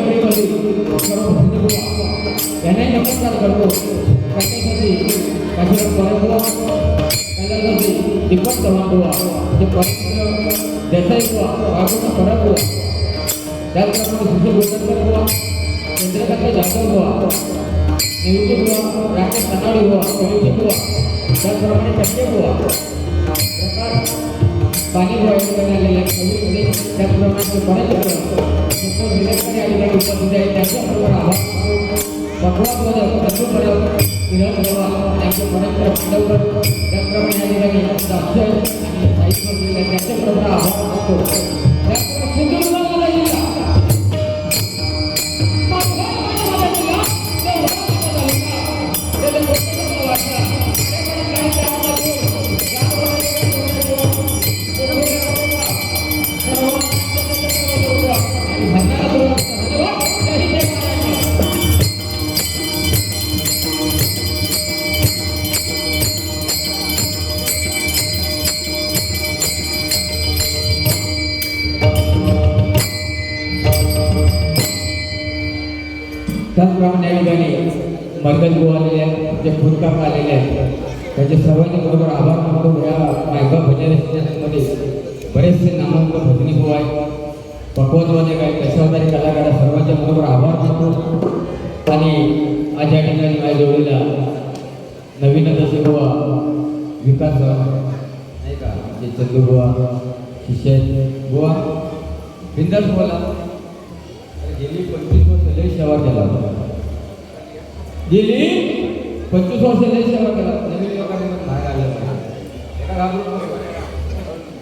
ठाकूर नगरीमधील सर्व भजनीबुवा नमस्कार करतो त्याच्यासाठी काशीराम परमबुवा त्याच्यासाठी दीपक ते परमेश्वर देसाई बुवा राघव परमबुवा त्याचप्रमाणे सुशील गोटकर बुवा चंद्रकांत जाधव बुवा निवृत्ती बुवा राकेश त्याचप्रमाणे प्रकाश पाणी बुवा या ठिकाणी आलेले आहेत कवी त्याचप्रमाणे ते बरेच संतोष विलेकरी मर्गज आलेले आहेत जे फुटकाप आलेले आहेत. त्याचे सर्वांनी बरोबर आभार मानतो. या मायबा भजनमध्ये बरेचसे नामांक भजनी गो आहेत. पक्वतवादे काय दशावतारी कलाकार सर्वांच्या बरोबर आभार मानतो. आणि आज या ठिकाणी माझ्या जोडीला नवीन जसे गोवा विकास नाही का? जे चंदू गोवा शिष्य बुवा गोवा बिंदास बोला. गेली पंचवीस वर्ष लय सेवा केला गेली. पंचवीस वर्ष लय सेवा केला. नवीन लोकांना बाहेर आलं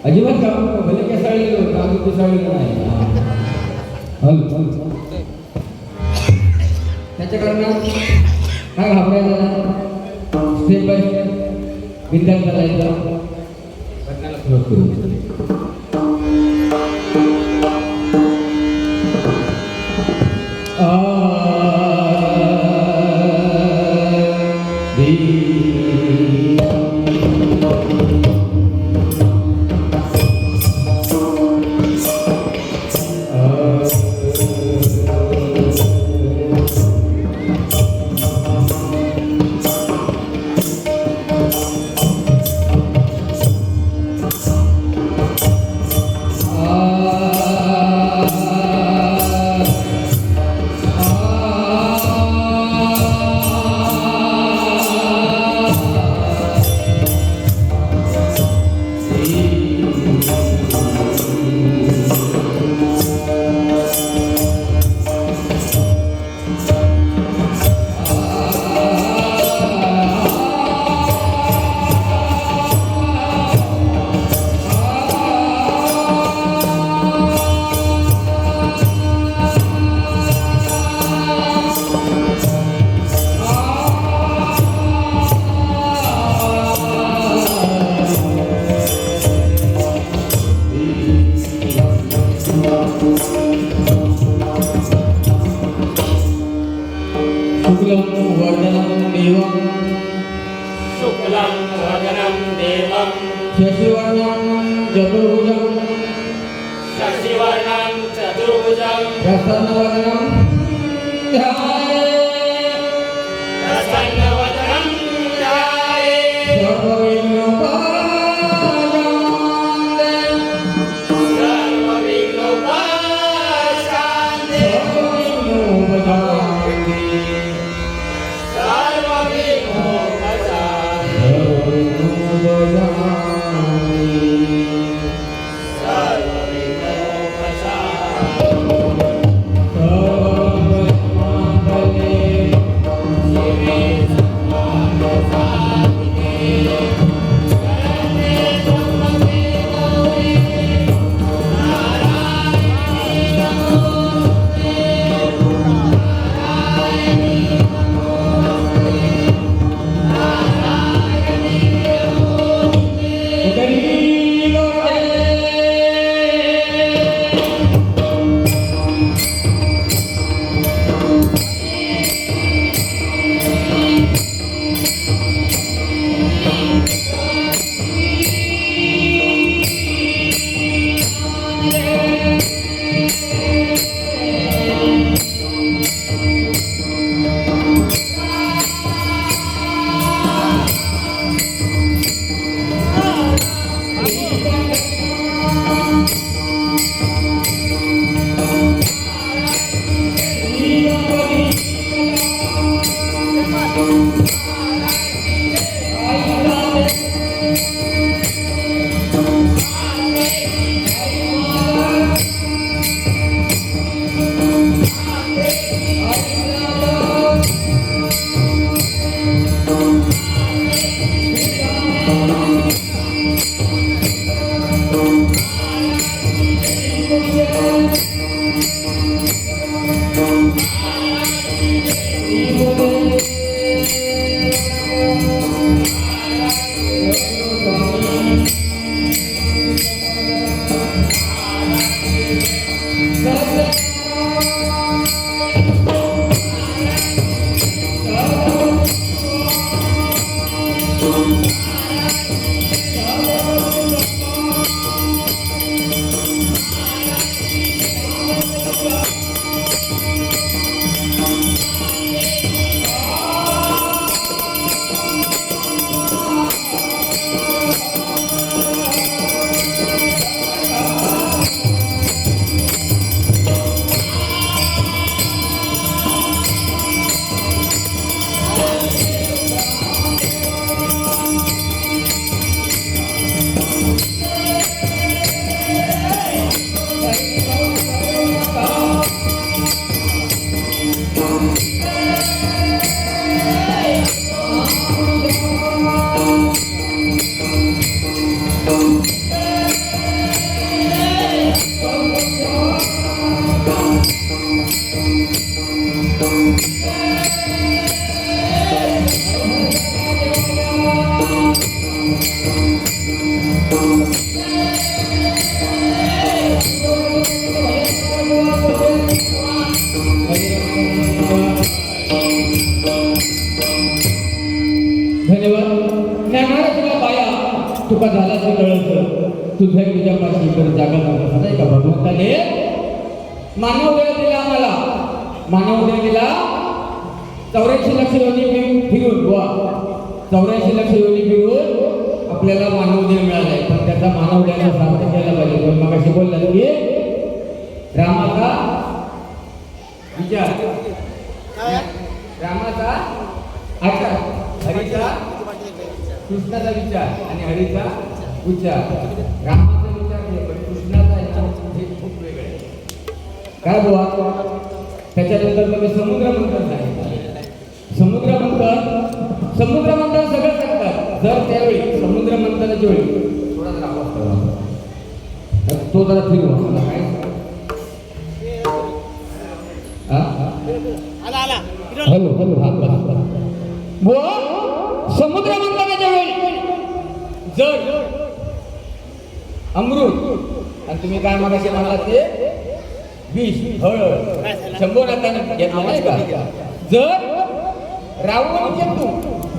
अजिबात घाबरू नको भले केसाळी अजून पिसाळी नाही. त्याच्या कारणात काय घाबरायचं नाही स्टेप बाय स्टेप बिंदास चालायचं घटनाला सुरुवात करू. तुझ्या तुझ्या पाशी इकडे जागा नव्हता नाही का भगवंताने मानव वेळ दिला आम्हाला. मानव वेळ दिला. चौऱ्याऐंशी लक्ष योनी फिरून बुवा. चौऱ्याऐंशी लक्ष योनी फिरून आपल्याला मानव देह मिळालाय. पण त्याचा मानव देहाचा सार्थ केला पाहिजे. पण मग अशी बोलला की? रामाचा विचार. रामाचा आचार. हरीचा कृष्णाचा विचार आणि हरीचा विचार. रामाचा विचार नाही पण कृष्णाचा याच्यामध्ये खूप वेगळं आहे. काय बुवा त्याच्यानंतर तुम्ही समुद्र मंथन सांगितलं. समुद्र मंथन समुद्र मंथन सगळं सांगतात. जर त्यावेळी समुद्र मंथनाच्या वेळी थोडा जरा आवाज करा. तो जरा फिरू मला काय हा? हॅलो हॅलो हा बस, समुद्र मंथनाच्या वेळी जर अमृत. आणि तुम्ही काय मागाशी म्हणालात ते? विष हळद. शंभर हाताने नाही का? जर रावण केतू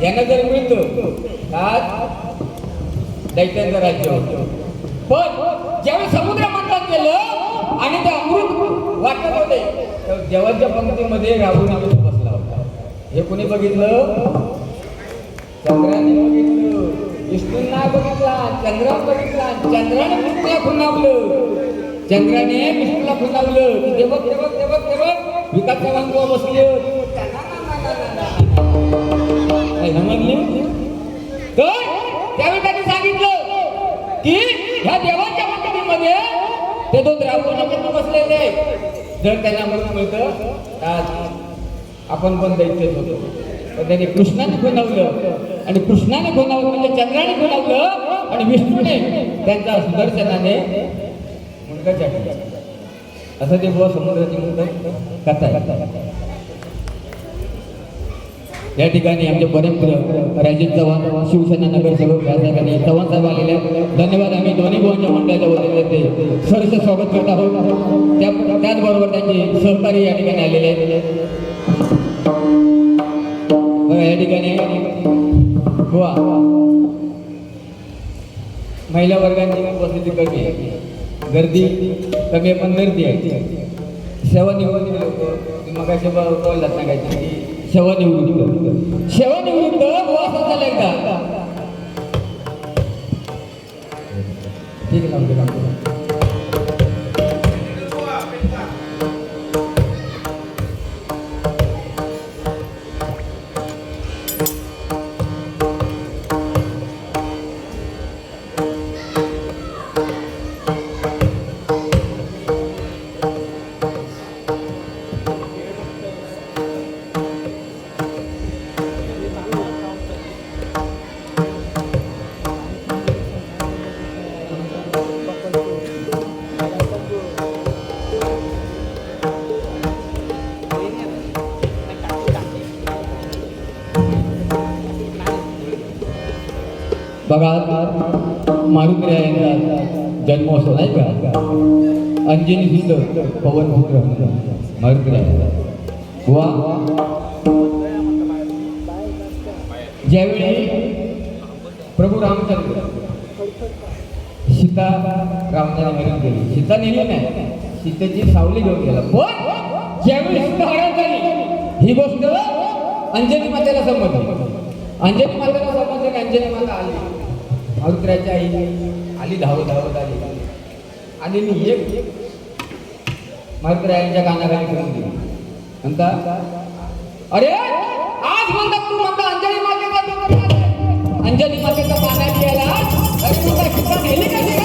यांना जर मिळतं आज दैत्यांचं राज्य होतं. पण ज्यावेळी समुद्र मंथन केलं आणि ते अमृत वाटत होते तर देवाच्या पंक्तीमध्ये राहुल अमृत बसला होता. हे कोणी बघितलं? चंद्राने बघितलं. विष्णूंना बघितला चंद्रा बघितला चंद्राने विष्णूला खुणावलं चंद्राने विष्णूला खुणावलं की देवक देवक देवक देवक ते बघ विकास चव्हाण बुवा बसले तर त्यावेळी त्यांनी सांगितलं की ह्या देवाच्या मंडळीमध्ये ते दोन रावण बसलेले जर त्यांना म्हणून मिळतं आपण पण दैत्यच होतो. त्याने कृष्णाने खुणावलं आणि कृष्णाने खुणावलं म्हणजे चंद्राने खुणावलं आणि विष्णूने त्यांच्या सुदर्शनाने असं ते बुवा समुद्राची मुंड कथा या ठिकाणी आमचे परमप्रिय राजीव चव्हाण शिवसेना नगरसेवक या ठिकाणी चव्हाण साहेब आलेले आहेत. धन्यवाद. आम्ही दोन्ही भावांच्या मंडळाच्या वतीने ते सहर्ष स्वागत करत आहोत. त्या त्याचबरोबर त्यांचे सहकारी या ठिकाणी आलेले आहेत. या ठिकाणी बुवा महिला वर्गांची उपस्थिती कमी आहे. गर्दी कमी पण गर्दी आहे. सेवानिवृत्त लोक मग असे बोललात ना काहीतरी सेवानिवृत्त सेवानिवृत्त बुवा असं एकदा. ठीक आहे भागात लावतो. यांचा जन्मोत्सव नाही का? अंजनी सुंदर पवन पुत्र मारुती वा. ज्यावेळी प्रभू रामचंद्र सीता रामचंद्र मरण केली. सीता नेली नाही सीतेची सावली घेऊन गेला. पण ज्यावेळी सीता हरण झाली ही गोष्ट अंजनी मातेला समजली अंजनी मातेला समजली अंजनी माता आली? मारुत्राच्या आई आली धावत धावत आली. आणि मी एक मारुत्रायांच्या कानाखाली करून दिली म्हणता अरे आज म्हणतात तू म्हणता अंजनी मातेचा अंजली अंजनी मातेचा पाण्यात गेला अरे तुला शिक्षा नेली कशी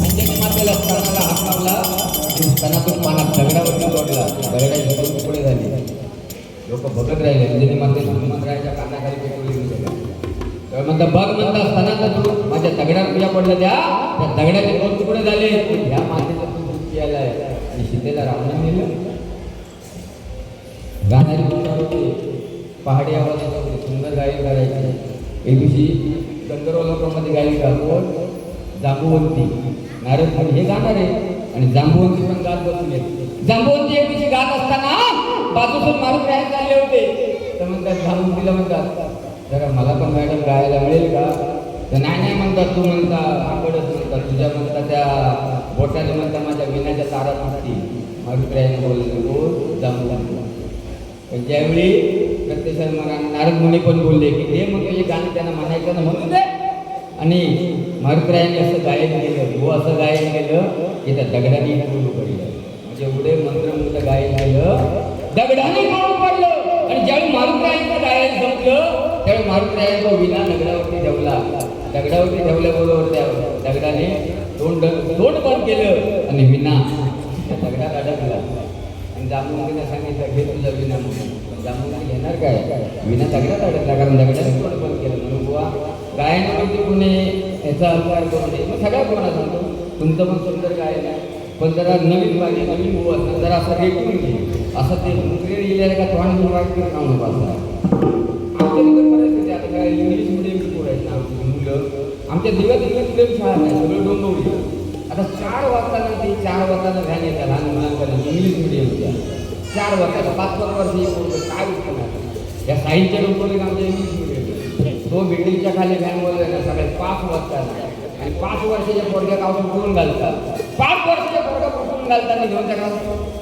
अंजनी मातेला स्तनाला हात लावला आणि स्तनातून पाण्यात दगडावरती तोडला दगडाची झाले. लोक बघत राहिले अंजनी मातेच्या हनुमंतरायाच्या कानाखाली पेटवली. म्हणता बघ म्हणता स्तनाचा तू माझ्या दगडात तुझ्या पडल्या त्या त्या दगडाचे दोन तुकडे झाले. ह्या मातेचा तू दुःखी आलाय आणि सीतेला रावणा नेलं. गाणारी बोलणार होते. पहाडी आवाजात होते सुंदर गायन करायचे. एक दिवशी गंधर्व लोकांमध्ये गायन कोण जांबुवंती. नारद हे गाणार आहे आणि जांबुवंती पण गात बसले जांबुवंती एक दिवशी गात असताना बाजूतून मारून राहायला चालले होते. तर म्हणतात जांबुवंतीला म्हणतात जरा मला पण मॅडम गायला मिळेल का? तर नाही नाही म्हणतात तू म्हणता आकडच म्हणतात तुझ्या म्हणता त्या बोटाने म्हणता माझ्या विण्याच्या तारा तुटतील मारुत्रायाने बोलले हो जांबुवंती पण ज्यावेळी प्रत्यक्षात मला नारद मुनी पण बोलले की हे मग हे गाणं त्यांना म्हणायचं ना म्हणून दे. आणि मारुतरायाने असं गायन केलं हो असं गायन केलं की त्या दगडाने बोलू पडलं म्हणजे एवढे मंत्रमुक्त गायन केलं दगडाने बोलू पडलं. आणि ज्यावेळी मारुतरायांचं गायन संपलं त्यावेळी तो विना दगडावरती ठेवला दगडावरती ठेवल्याबरोबर त्या दगडाने तोंड तोंड बंद केलं आणि विना त्या दगडात अडकला आणि जांभूनला सांगितलं घे तुझा विना. म्हणून पण घेणार काय? विना दगडात अडकला कारण दगडाने तोंड बंद केलं. म्हणून बुवा गायनामध्ये म्हणजे कुणी? याचा अवतार करू नये मग सगळ्या कोणा सांगतो? तुमचं पण सुंदर गायन आहे. पण जरा नवीन पाहिजे नवीन बुवा. जरा असं रेटून घे. असं ते मुकरे लिहिलेलं का तोंड घेऊन करून काम नको असं आमच्या दिव्यात इंग्लिश मिडियम शाळा नाही सगळं डोंबवली. आता चार वाजताना ते चार वाजताना व्हॅन येतात लहान मुलांकडे इंग्लिश मिडियमच्या चार वाजता पाच पाच वर्ष एक वर्ष काय उत्पन्न या साईडच्या डोंबवली आमच्या इंग्लिश मिडियम तो बिल्डिंगच्या खाली व्हॅन वगैरे ना सगळे पाच वाजताना. आणि पाच वर्षाच्या पोरग्या गावून उठून घालतात. पाच वर्षाच्या पोरग्या उठून घालताना घेऊन त्या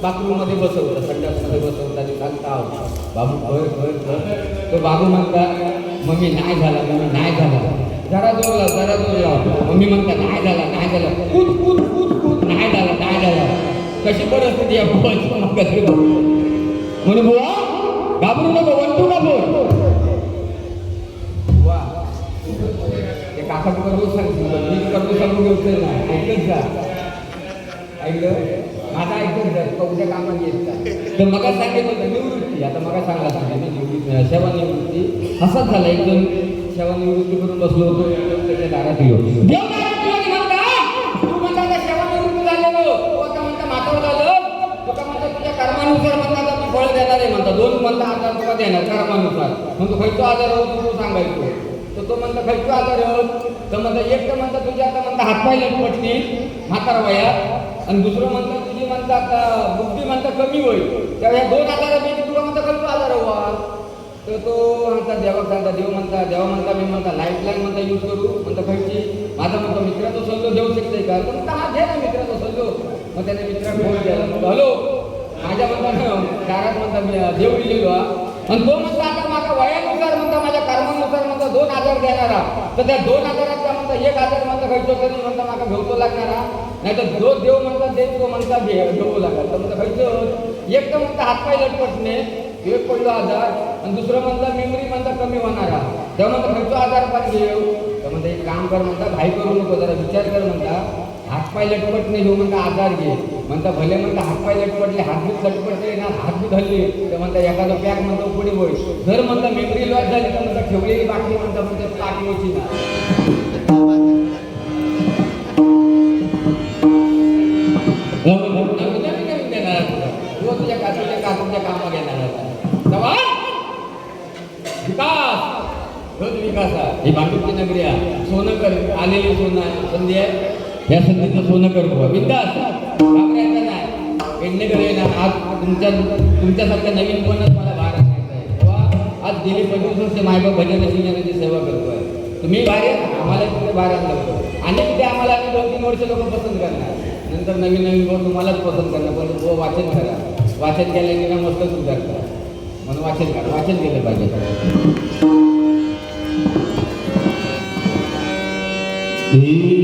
बाथरूममध्ये बसवलं संडासमध्ये बसवतात आणि सांगता बाबू घर घर घर तो बाबू म्हणतात मम्मी नाही झाला मम्मी नाही झाला. जरा जोर लाव जरा जोर लाव. मम्मी म्हणतात नाही झाला नाही झाला. कूद कूद कूद कूद. नाही झाला नाही झाला. कशी परिस्थिती आहे बुवा म्हणून बुवा घाबरू नको वंटू नको. काका तुला रोज सांगितलं मी करतो सांगून घेऊ नाही. ऐकत जा ऐकलं? माझा ऐकत जा उद्या कामात येत का तर मग सांगितलं निवृत्ती आता मग चांगला सांगा मी निवृत्ती सेवानिवृत्ती असाच झाला. एकदम सेवा निवृत्ती करून बसलो होतो एकदम त्याच्या दारात येऊ म्हणता, दोन म्हणता आता म्हणता झालं तुझ्या कर्मानुसार म्हणतात आता फळ देणार आहे म्हणता. दोन म्हणता आजार तुका देणार कर्मानुसार. म्हणतो खयचो आजार हो तू सांगायचो. तर तो म्हणता खयचो आजार हो तर म्हणता एक तर म्हणता तुझ्या आता म्हणता हातपाय लटपटली म्हातारा वयात. आणि दुसरं म्हणता तुझी म्हणता आता बुद्धी म्हणता कमी होईल. तेव्हा या दोन आजार तुला म्हणता खयचो आजार हवा तर तो म्हणता देवा सांगता देव म्हणता देवा म्हणता मी म्हणता लाईफ लाईन म्हणता यूज करू. म्हणता खयची माझा म्हणतो मित्राचा सल्लो देऊ शकते का? म्हणता हा घे ना मित्राचा सल्लो. मग त्याने मित्रा फोन केला. म्हणतो हॅलो माझ्या म्हणता दारात म्हणता मी देव दिलेलो आणि तो म्हणता आता माझा वयानुसार म्हणता माझ्या कर्मानुसार म्हणता दोन आजार देणारा तर त्या दोन आजारातला म्हणता एक आजार म्हणता खयचो तरी म्हणता माझा घेवतो लागणारा नाही तर जो देव म्हणता देव तो म्हणता घेऊ लागला तर म्हणता खर्च एक तर म्हणता हातपाय लटपटणे. एक पडलो आजार आणि दुसरं म्हणता मेमरी म्हणता कमी होणारा तेव्हा म्हणता खर्च आजार पण घेऊ. तर म्हणता एक काम कर म्हणता घाई करू नको जरा विचार कर म्हणता. हातपाय नाही घेऊ म्हणता आजार घे. म्हणता भले म्हणता हातपाय लटपटले हातबीत लटपटले ना हातबीत हल्ले तर म्हणता एखादा पॅक म्हणतो पुढे होईल जर म्हणता मेमरी लॉस झाली तर म्हणता ठेवलेली बाटली म्हणता म्हणता होती ना. काचूच्या विकास विकासा ही नगरी आहे. सोनं कर आलेली सोनं संधी आहे. या संधीचं सोनं कर बुवा बिंदास. घाबरायचं नाही. पेडणेकडे ना आज तुमच्या तुमच्यासारख्या नवीन कोणच मला भार आणायचा आहे. तेव्हा आज गेली पंचवीस वर्ष मायबाप भजन शिंगाची सेवा करतोय. तुम्ही भारी आम्हाला तिथे भार आणलं आणि तिथे आम्हाला आम्ही दोन तीन वर्ष लोक पसंत करणार. नंतर नवीन नवीन पण तुम्हालाच पसंत करणार. पण तो हो, वाचन करा. वाचन केल्याने ना मस्त सुधारतात. म्हणून वाचन करा. वाचन केलं पाहिजे. E